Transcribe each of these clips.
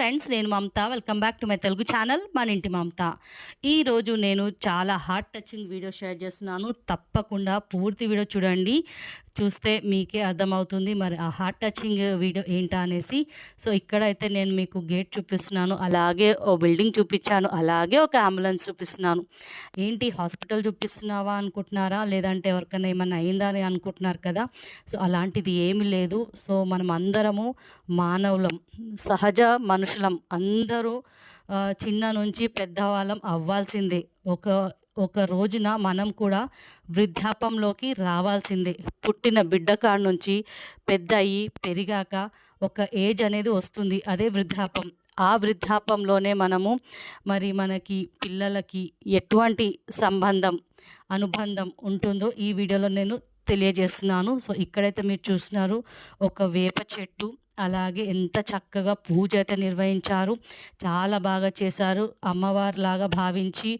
Friends నేను Mamata. Welcome back to my Telugu channel మన ఇంటి మమత. ఈరోజు నేను చాలా హార్ట్ టచింగ్ వీడియో షేర్ చేస్తున్నాను. తప్పకుండా పూర్తి వీడియో చూడండి. చూస్తే మీకే అర్థమవుతుంది మరి ఆ హార్ట్ టచింగ్ వీడియో ఏంటా అనేసి సో ఇక్కడైతే నేను మీకు గేట్ చూపిస్తున్నాను అలాగే ఓ బిల్డింగ్ చూపించాను అలాగే ఒక అంబులెన్స్ చూపిస్తున్నాను. ఏంటి హాస్పిటల్ చూపిస్తున్నావా అనుకుంటున్నారా? లేదంటే ఎవరికైనా ఏమైనా అయిందా అని అనుకుంటున్నారు కదా? సో అలాంటిది ఏమీ లేదు. సో మనం అందరము మానవులం సహజ మనుషులం అందరూ చిన్న నుంచి పెద్దవాళ్ళం అవ్వాల్సిందే. ఒక ఒక రోజున మనం కూడా వృద్ధాపంలోకి రావాల్సిందే. పుట్టిన బిడ్డ కాడ నుంచి పెద్ద అయ్యి పెరిగాక ఒక ఏజ్ అనేది వస్తుంది. అదే వృద్ధాపం ఆ వృద్ధాపంలోనే మనము మరి మనకి పిల్లలకి ఎటువంటి సంబంధం అనుబంధం ఉంటుందో ఈ వీడియోలో నేను తెలియజేస్తున్నాను. సో ఇక్కడైతే మీరు చూస్తున్నారు ఒక వేప చెట్టు. అలాగే ఎంత చక్కగా పూజ అయితే నిర్వహించారు చాలా బాగా చేశారు. అమ్మవారిలాగా భావించి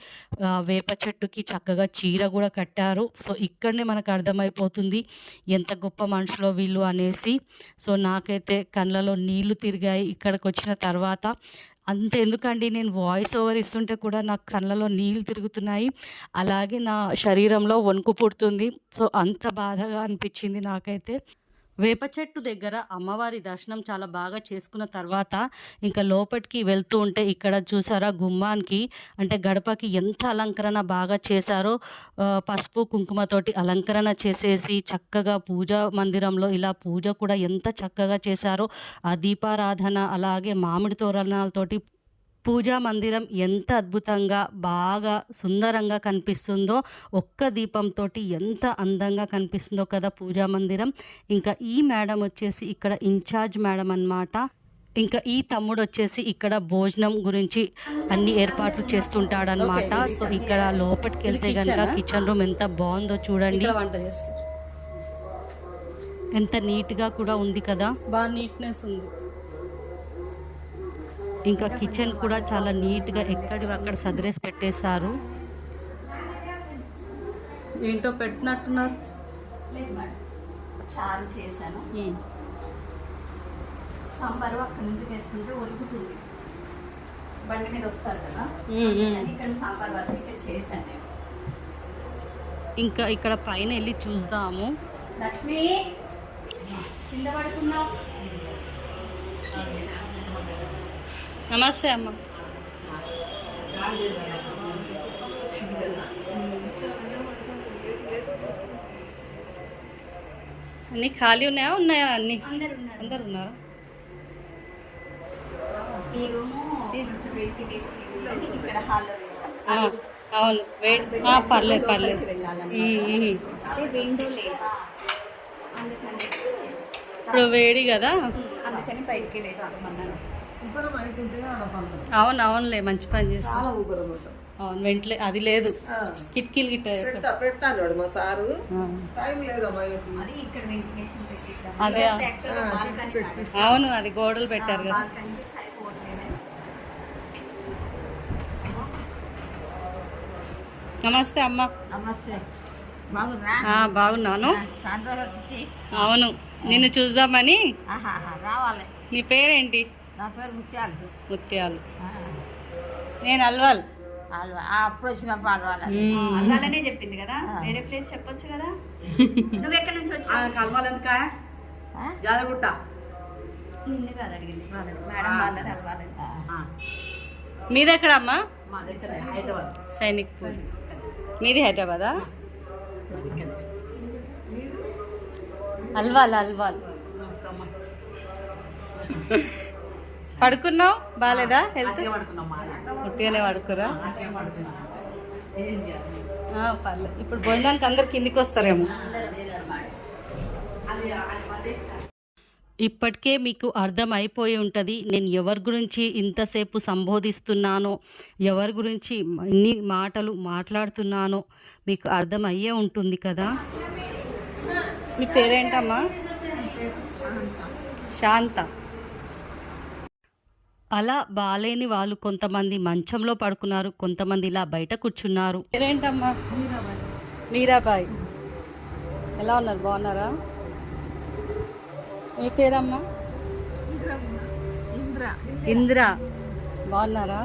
వేప చెట్టుకి చక్కగా చీర కూడా కట్టారు. సో ఇక్కడనే మనకు అర్థమైపోతుంది ఎంత గొప్ప మనుషులో వీళ్ళు అనేసి. సో నాకైతే కళ్ళలో నీళ్ళు తిరిగాయి ఇక్కడికి వచ్చిన తర్వాత. అంత ఎందుకండి? నేను వాయిస్ ఓవర్ ఇస్తుంటే కూడా నాకు కళ్ళలో నీళ్ళు తిరుగుతున్నాయి. అలాగే నా శరీరంలో వణుకు పుడుతుంది. సో అంత బాధగా అనిపించింది నాకైతే. వేప చెట్టు దగ్గర అమ్మవారి దర్శనం చాలా బాగా చేసుకున్న తర్వాత ఇంకా లోపలికి వెళ్తూ ఉంటే ఇక్కడ చూసారా గుమ్మానికి అంటే గడపకి ఎంత అలంకరణ బాగా చేశారో పసుపు కుంకుమతోటి అలంకరణ చేసేసి చక్కగా పూజా మందిరంలో ఇలా పూజ కూడా ఎంత చక్కగా చేశారో ఆ దీపారాధన అలాగే మామిడి తోరణాలతోటి పూజా మందిరం ఎంత అద్భుతంగా బాగా సుందరంగా కనిపిస్తుందో ఒక్క దీపంతో ఎంత అందంగా కనిపిస్తుందో కదా పూజా మందిరం. ఇంకా ఈ మేడం వచ్చేసి ఇక్కడ ఇన్ఛార్జ్ మేడం అన్నమాట. ఇంకా ఈ తమ్ముడు వచ్చేసి ఇక్కడ భోజనం గురించి అన్ని ఏర్పాట్లు చేస్తుంటాడనమాట సో ఇక్కడ లోపలికి వెళ్తే కనుక కిచెన్ రూమ్ ఎంత బాగుందో చూడండి. ఎంత నీట్గా కూడా ఉంది కదా. బాగా నీట్నెస్ ఉంది. ఇంకా కిచెన్ కూడా చాలా నీట్గా ఎక్కడివి అక్కడ సదిరేసి పెట్టేశారు. ఏంటో పెట్టినట్టున్నారు? లేదు మేడం. చారు చేశాను. సాంబారు అక్కడి నుంచి తెస్తుంటే ఉరుకుతుంది. బండి మీద వస్తారు కదా. అని ఇక్కడ సాంబార్ వరకు ఇక్కడ చేశాను నేను. ఇంకా ఇక్కడ పైన వెళ్ళి చూద్దాము. లక్ష్మి! కింద పడుకున్నావు. నమస్తే అమ్మ. అన్ని ఖాళీ ఉన్నాయా? ఉన్నాయా అన్ని? అందరు ఉన్నారు. అవును. పర్లేదు పర్లేదు. ఇప్పుడు వేడి కదా? అందుకని బయటికి వేస్తామన్నాను అవును అవునులే మంచి పని చేస్తా చాలా ఊపిరి పోతాం అవును వెంటలే అది లేదు. కిటికీలు గిట్ట పెడతా పెడతాను మా సారు. ఆ. టైం లేదమ్మా ఆయనకి. అది ఇక్కడ వెంటిలేషన్ పెట్టిద్దాం. అదే. యాక్చువల్గా బాల్కనీ కాదు. అవును అది గోడలు పెట్టారు కదా. నమస్తే అమ్మ. నమస్తే. బాగున్నాను అవును నిన్ను చూద్దామని. రావాలి. నీ పేరేంటి? నా పేరు ముత్యాలు. ముత్యాలు. నేను అల్వాల్. అప్పుడు వచ్చినప్పుడు అలవాలి. అలవాలనే చెప్పింది కదా? వేరే ప్లేస్ చెప్పొచ్చు కదా? నువ్వు ఎక్కడి నుంచి వచ్చావు? కలవాలెందుకా జాదగుట్ట నిన్ను కాదు అడిగింది మేడం వాళ్ళది అలవాలని మీది ఎక్కడ అమ్మా మా దగ్గర హైదరాబాద్. సైనిక్ పూల్ మీది హైదరాబాదా? అల్వాల్ అల్వాల్. పడుకున్నావు? బాగాలేదా హెల్త్ ఉట్టిగానే పడుకురా? పర్లేదు ఇప్పుడు భోజనానికి అందరు కిందికి వస్తారేమో. ఇప్పటికే మీకు అర్థం అయిపోయి ఉంటుంది నేను ఎవరి గురించి ఇంతసేపు సంబోధిస్తున్నానో ఎవరి గురించి ఇన్ని మాటలు మాట్లాడుతున్నానో మీకు అర్థం అయ్యే ఉంటుంది కదా? మీ పేరేంటమ్మా? శాంత. అలా బాలేని వాళ్ళు కొంతమంది మంచంలో పడుకున్నారు కొంతమంది ఇలా బయట కూర్చున్నారు. మీరాబాయ్. ఎలా ఉన్నారు? బాగున్నారా? మీ పేరమ్మా? ఇంద్ర ఇందిరా. బాగున్నారా?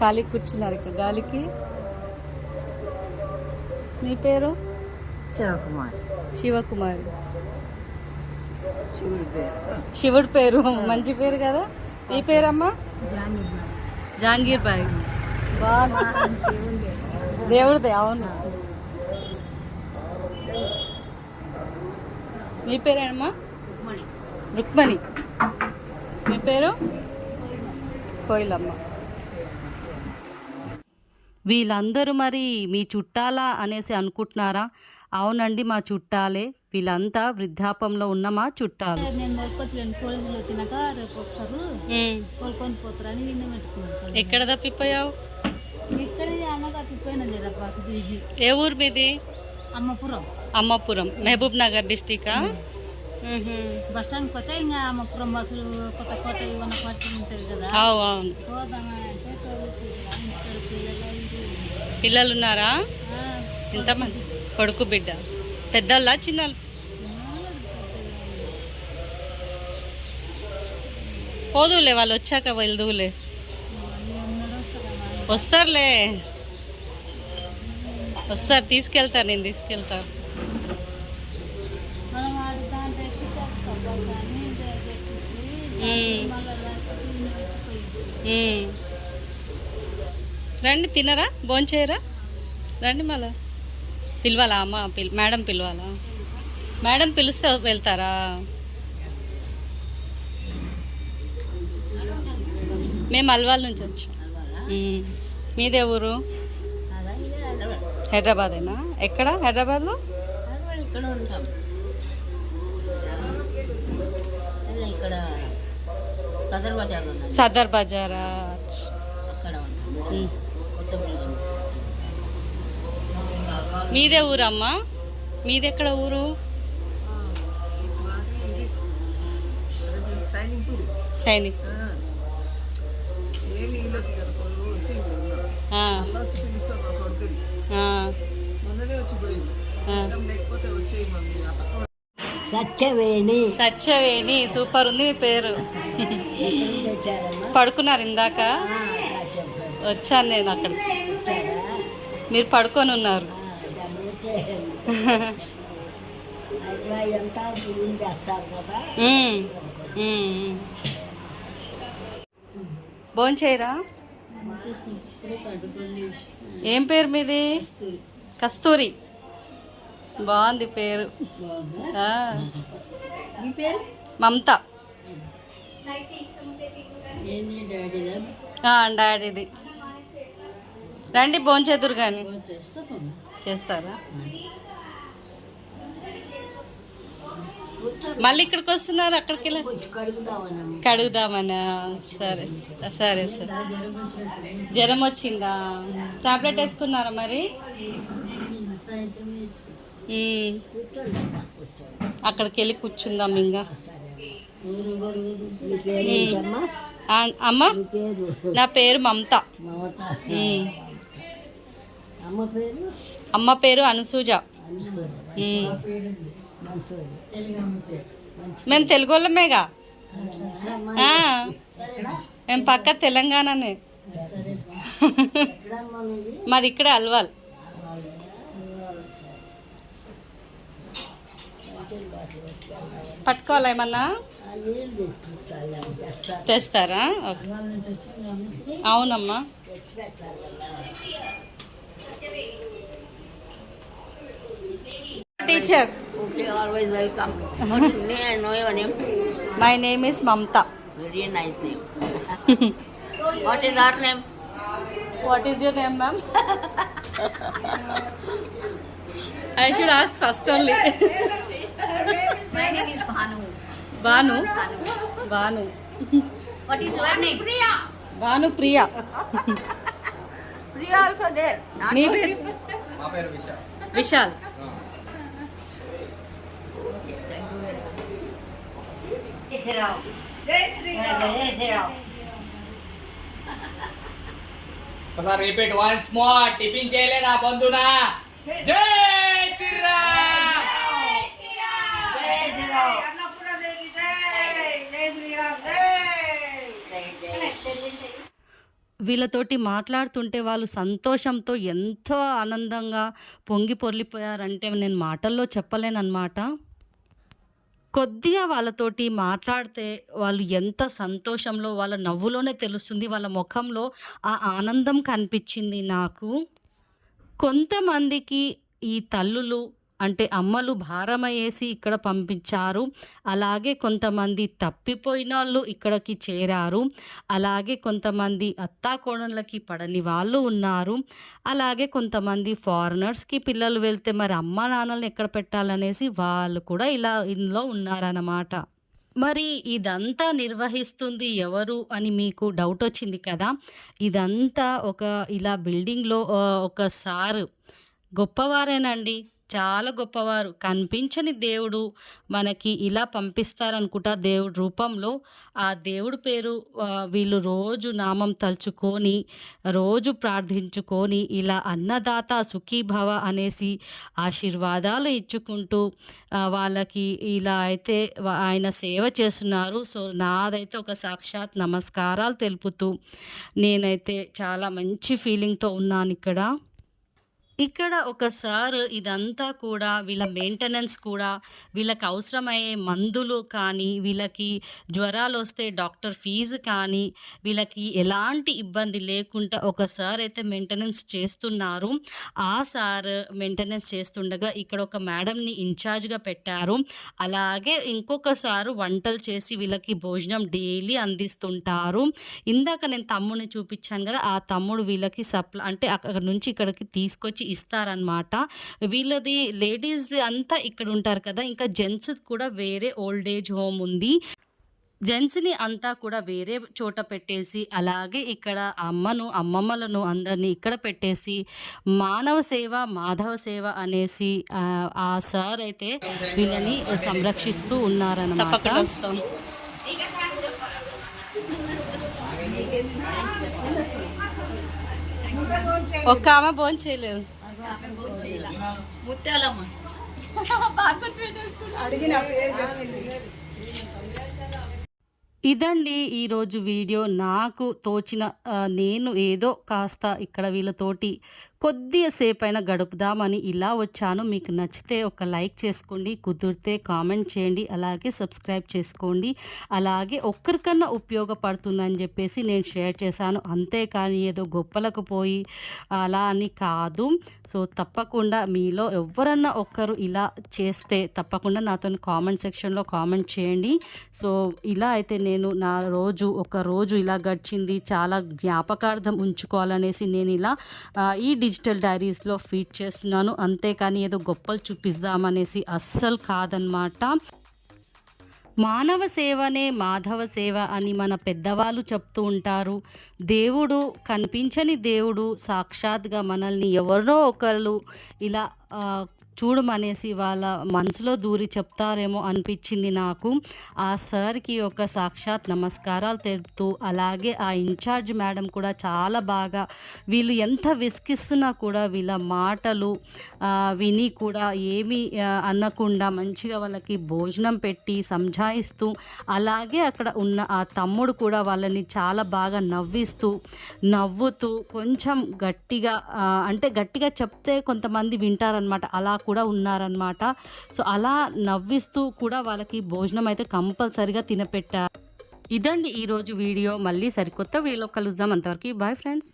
ఖాళీ కూర్చున్నారు ఇక్కడ గాలికి. మీ పేరు? శివకుమార్. శివకుమారి. శివుడి పేరు. శివుడి పేరు. మంచి పేరు కదా. మీ పేరమ్మా? జహాంగీర్ బాయ్ దేవుడిదే అవును. మీ పేరేనమ్మా? రుక్మణి. మీ పేరు? కోయిలమ్మ. వీళ్ళందరూ మరి మీ చుట్టాలా అనేసి అనుకుంటున్నారా? అవునండి మా చుట్టాలే. వీళ్ళంతా వృద్ధాపంలో ఉన్న మా చుట్టాలు పోలీసులు వచ్చినాక రేపు వస్తారు. కోలుకొని పోతారని నిన్న పెట్టుకున్నాను ఎక్కడ తప్పిపోయావు? తప్పిపోయినా ఏ ఊరు మీది? అమ్మపురం. అమ్మపురం. మహబూబ్ నగర్ డిస్టికా బస్ స్టాండ్కి పోతే ఇంకా అమ్మపురం బస్సులు కొత్త కోట ఇవన్న పట్టి ఉంటుంది కదా. అవును పిల్లలు ఉన్నారా ఎంతమంది కొడుకు బిడ్డ. పెద్దల్లా చిన్న పోదులే వాళ్ళు వచ్చాక వెళ్దువులే. వస్తారులే. వస్తారు తీసుకెళ్తారు నేను మ్మ్. రండి తినరా? భోంచేయరా? రండి మళ్ళా. పిలవాలా అమ్మ? పిల్ మేడం పిలవాలా? మేడం పిలిస్తే వెళ్తారా? మేము అల్వాల్ నుంచి వచ్చాం. మీదే ఊరు? హైదరాబాదేనా? ఎక్కడ? హైదరాబాద్లో? ఇక్కడ సదర్ బజారా? అక్కడ. కొత్త మీదే ఊరమ్మా? మీది ఎక్కడ ఊరు సైనింగ్ సైనిక్ సత్యవేణి. సత్యవేణి సూపర్ ఉంది మీ పేరు. పడుకున్నారు ఇందాక? వచ్చాను నేను అక్కడ మీరు పడుకొని ఉన్నారు. ఎంత చేస్తారు కదా భోంచేయరా ఏం పేరు మీది? కస్తూరి. బాగుంది పేరు. మమత. డాడీది. రండి భోంచేదురు కానీ చేస్తారా? మళ్ళీ ఇక్కడికి వస్తున్నారు అక్కడికి వెళ్ళి కడుగుదామని సరే సరే సరే. జ్వరం వచ్చిందా? టాబ్లెట్ వేసుకున్నారా మరి. అక్కడికి వెళ్ళి కూర్చుందాం ఇంకా అమ్మ? నా పేరు మమత. అమ్మ పేరు? అమ్మ పేరు అనుసూజ. మేము. తెలుగు వాళ్ళమేగా. మేము పక్క తెలంగాణనే. ఎక్కడమ్మా మీది? ఇక్కడే అల్వాల్. పట్టుకోవాలా ఏమన్నా? తెస్తారు? అవునమ్మా. teacher? Okay, always welcome. What is me know your name? My name is Mamta. Very nice name. what is our name? What is your name, ma'am? I should ask first only. My name is Banu. Banu. Banu. What is your name? Priya. Banu Priya. Priya also there. Me, Vishal. Vishal. Ram. ఒకసారి repeat once more tiffin చేయలేదా పొద్దున జై శ్రీరామ్. వీళ్ళతోటి మాట్లాడుతుంటే వాళ్ళు సంతోషంతో ఎంతో ఆనందంగా పొంగి పొర్లిపోయారంటే నేను మాటల్లో చెప్పలేనన్నమాట. కొద్దిగా వాళ్ళతోటి మాట్లాడితే వాళ్ళు ఎంత సంతోషంలో వాళ్ళ నవ్వులోనే తెలుస్తుంది వాళ్ళ ముఖంలో ఆ ఆనందం కనిపించింది నాకు. కొంతమందికి ఈ తల్లులు అంటే అమ్మలు భారమయ్యేసి ఇక్కడ పంపించారు. అలాగే కొంతమంది తప్పిపోయిన వాళ్ళు ఇక్కడికి చేరారు. అలాగే కొంతమంది అత్తాకోణలకి పడని వాళ్ళు ఉన్నారు. అలాగే కొంతమంది ఫారినర్స్కి పిల్లలు వెళ్తే మరి అమ్మ నాన్నల్ని ఎక్కడ పెట్టాలనేసి వాళ్ళు కూడా ఇలా ఇందులో ఉన్నారన్నమాట. మరి ఇదంతా నిర్వహిస్తుంది ఎవరు అని మీకు డౌట్ వచ్చింది కదా? ఇదంతా ఒక ఇలా బిల్డింగ్లో ఒక సారు. గొప్పవారేనండి. చాలా గొప్పవారు. కనిపించని దేవుడు మనకి ఇలా పంపిస్తారనుకుంటా దేవుడు రూపంలో. ఆ దేవుడు పేరు వీళ్ళు రోజు నామం తలుచుకొని రోజు ప్రార్థించుకొని ఇలా అన్నదాత సుఖీభవ అనేసి ఆశీర్వాదాలు ఇచ్చుకుంటూ వాళ్ళకి ఇలా అయితే ఆయన సేవ చేస్తున్నారు. సో నాదైతే ఒక సాక్షాత్ నమస్కారాలు తెలుపుతూ నేనైతే చాలా మంచి ఫీలింగ్తో ఉన్నాను ఇక్కడ. ఇక్కడ ఒకసారి ఇదంతా కూడా వీళ్ళ మెయింటెనెన్స్ కూడా వీళ్ళకి అవసరమయ్యే మందులు కానీ వీళ్ళకి జ్వరాలు వస్తే డాక్టర్ ఫీజు కానీ వీళ్ళకి ఎలాంటి ఇబ్బంది లేకుండా ఒకసారి అయితే మెయింటెనెన్స్ చేస్తున్నారు. ఆ సార్ మెయింటెనెన్స్ చేస్తుండగా ఇక్కడ ఒక మేడంని ఇన్ఛార్జ్గా పెట్టారు. అలాగే ఇంకొక సారు వంటలు చేసి వీళ్ళకి భోజనం డైలీ అందిస్తుంటారు. ఇందాక నేను తమ్ముడిని చూపించాను కదా ఆ తమ్ముడు వీళ్ళకి సప్లై అంటే అక్కడ నుంచి ఇక్కడికి తీసుకొచ్చి ఇస్తారనమాట వీళ్ళది లేడీస్ది అంతా ఇక్కడ ఉంటారు కదా ఇంకా జెంట్స్ కూడా వేరే ఓల్డ్ ఏజ్ హోమ్ ఉంది. జెంట్స్ని అంతా కూడా వేరే చోట పెట్టేసి అలాగే ఇక్కడ అమ్మను అమ్మమ్మలను అందరినీ ఇక్కడ పెట్టేసి మానవ సేవ మాధవ సేవ అనేసి ఆ, ఆ సార్ అయితే వీళ్ళని సంరక్షిస్తూ ఉన్నారన్నమాట. ఒక్క ఆమె భోజనం చేయలేదు ఇదండి ఈరోజు వీడియో. నాకు తోచిన నేను ఏదో కాస్త ఇక్కడ వీళ్ళతోటి కొద్దిసేపైనా అయినా గడుపుదామని ఇలా వచ్చాను. మీకు నచ్చితే ఒక లైక్ చేసుకోండి కుదిరితే కామెంట్ చేయండి అలాగే సబ్స్క్రైబ్ చేసుకోండి. అలాగే ఒక్కరికన్నా ఉపయోగపడుతుందని చెప్పేసి నేను షేర్ చేశాను. అంతేకాని ఏదో గొప్పలకు పోయి అలా అని కాదు. సో తప్పకుండా మీలో ఎవరన్నా ఒక్కరు ఇలా చేస్తే తప్పకుండా నాతో కామెంట్ సెక్షన్లో కామెంట్ చేయండి. సో ఇలా అయితే నేను నా రోజు ఒక రోజు ఇలా గడిచింది. చాలా జ్ఞాపకార్థం ఉంచుకోవాలనేసి నేను ఇలా ఈ డిజిటల్ డైరీస్లో ఫీడ్ చేస్తున్నాను. అంతేకాని ఏదో గొప్పలు చూపిస్తామనేసి అస్సలు కాదనమాట మానవ సేవనే మాధవ సేవ అని మన పెద్దవాళ్ళు చెప్తూ ఉంటారు. దేవుడు కనిపించని దేవుడు సాక్షాత్గా మనల్ని ఎవరో ఒకళ్ళు ఇలా చూడమనేసి వాళ్ళ మనసులో దూరి చెప్తారేమో అనిపించింది నాకు. ఆ సార్కి ఒక సాక్షాత్ నమస్కారాలు తెలుపుతూ అలాగే ఆ ఇన్ఛార్జ్ మేడం కూడా చాలా బాగా వీళ్ళు ఎంత విసిగిస్తున్నా కూడా వీళ్ళ మాటలు విని కూడా ఏమీ అనకుండా మంచిగా వాళ్ళకి భోజనం పెట్టి సంజాయిస్తూ అలాగే అక్కడ ఉన్న ఆ తమ్ముడు కూడా వాళ్ళని చాలా బాగా నవ్విస్తూ నవ్వుతూ కొంచెం గట్టిగా అంటే గట్టిగా చెప్తే కొంతమంది వింటారనమాట అలా కూడా ఉన్నారనమాట సో అలా నవ్విస్తూ కూడా వాళ్ళకి భోజనం అయితే కంపల్సరిగా తినపెట్టారు ఇదండి ఈరోజు వీడియో. మళ్ళీ సరికొత్త వీడియోలో కలుద్దాం. అంతవరకు బాయ్ ఫ్రెండ్స్.